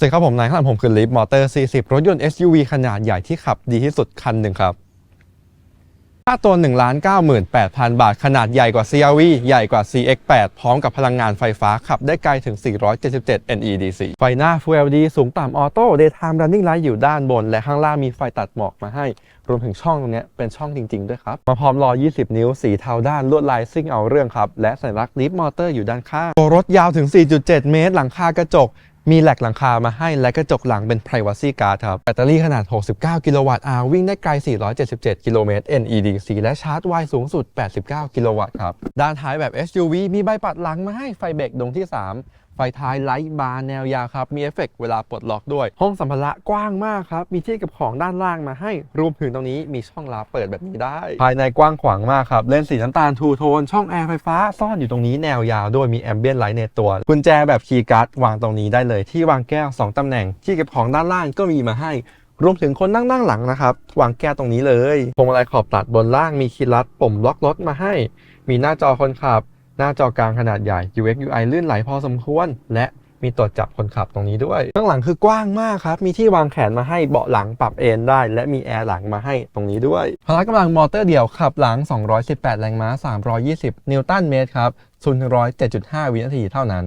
สวัสดีครับผมนายข้างหลังผมคือลิฟมอเตอร์ 40 รถยนต์ SUV ขนาดใหญ่ที่ขับดีที่สุดคันหนึ่งครับค่าตัว 1 9 8 0 0 0 บาท ขนาดใหญ่กว่า CRV ใหญ่กว่า CX8 พร้อมกับพลังงานไฟฟ้าขับได้ไกลถึง 477 NEDC ไฟหน้า Full LED สูงต่ำออโต้ Daytime Running Light อยู่ด้านบน และข้างล่างมีไฟตัดหมอกมาให้ รวมถึงช่องตรงนี้เป็นช่องจริง ๆ ด้วยครับ มาพร้อมล้อ 20 นิ้ว สีเทาด้านลวดลายซิ่งเอาเรื่องครับ และสัญลักษณ์ลิฟมอเตอร์อยู่ด้านข้างตัวรถยาวถึง 4.7 เมตร หลังคากระจก มีแหลกหลังคามาให้และกระจกหลังเป็น Privacy Guard ครับ แบตเตอรี่ขนาด 69 กิโลวัตต์อาวิ่งได้ไกล 477 กิโลเมตร NEDC และชาร์จไวสูงสุด 89 กิโลวัตต์ครับ ด้านท้ายแบบ SUV มีใบปัดหลังมาให้ไฟเบรกดวงที่ 3 ฟท้ายไลท์บาร์แนวยาวครับ มีเอฟเฟกต์เวลาปลดล็อกด้วย ห้องสัมภาระกว้างมากครับ มีที่เก็บของด้านล่างมาให้ รวมถึงตรงนี้มีช่องลับเปิดแบบนี้ได้ ภายในกว้างขวางมากครับ เล่นสีน้ำตาลทูโทน ช่องแอร์ไฟฟ้าซ่อนอยู่ตรงนี้แนวยาวด้วยมีแอมเบียนไลท์ในตัว กุญแจแบบคีย์การ์ดวางตรงนี้ได้เลย ที่วางแก้ว 2ตำแหน่ง ที่เก็บของด้านล่างก็มีมาให้รวมถึงคนนั่งด้านหลังนะครับ วางแก้วตรงนี้เลยพวงมาลัยขอบตัดบนล่างมีคีย์ลัดปุ่มล็อกรถมาให้ มีหน้าจอคนขับ หน้าจอกลางขนาดใหญ่ UX UI ลื่นไหลพอสมควร และมีตัวจับคนขับตรงนี้ด้วย ข้างหลังคือกว้างมากครับ มีที่วางแขนมาให้เบาะหลังปรับเอนได้ และมีแอร์หลังมาให้ตรงนี้ด้วย พละกำลังมอเตอร์เดี่ยวขับหลัง 218 แรงม้า 320 นิวตันเมตรครับ0 100 7.5 วินาทีเท่านั้น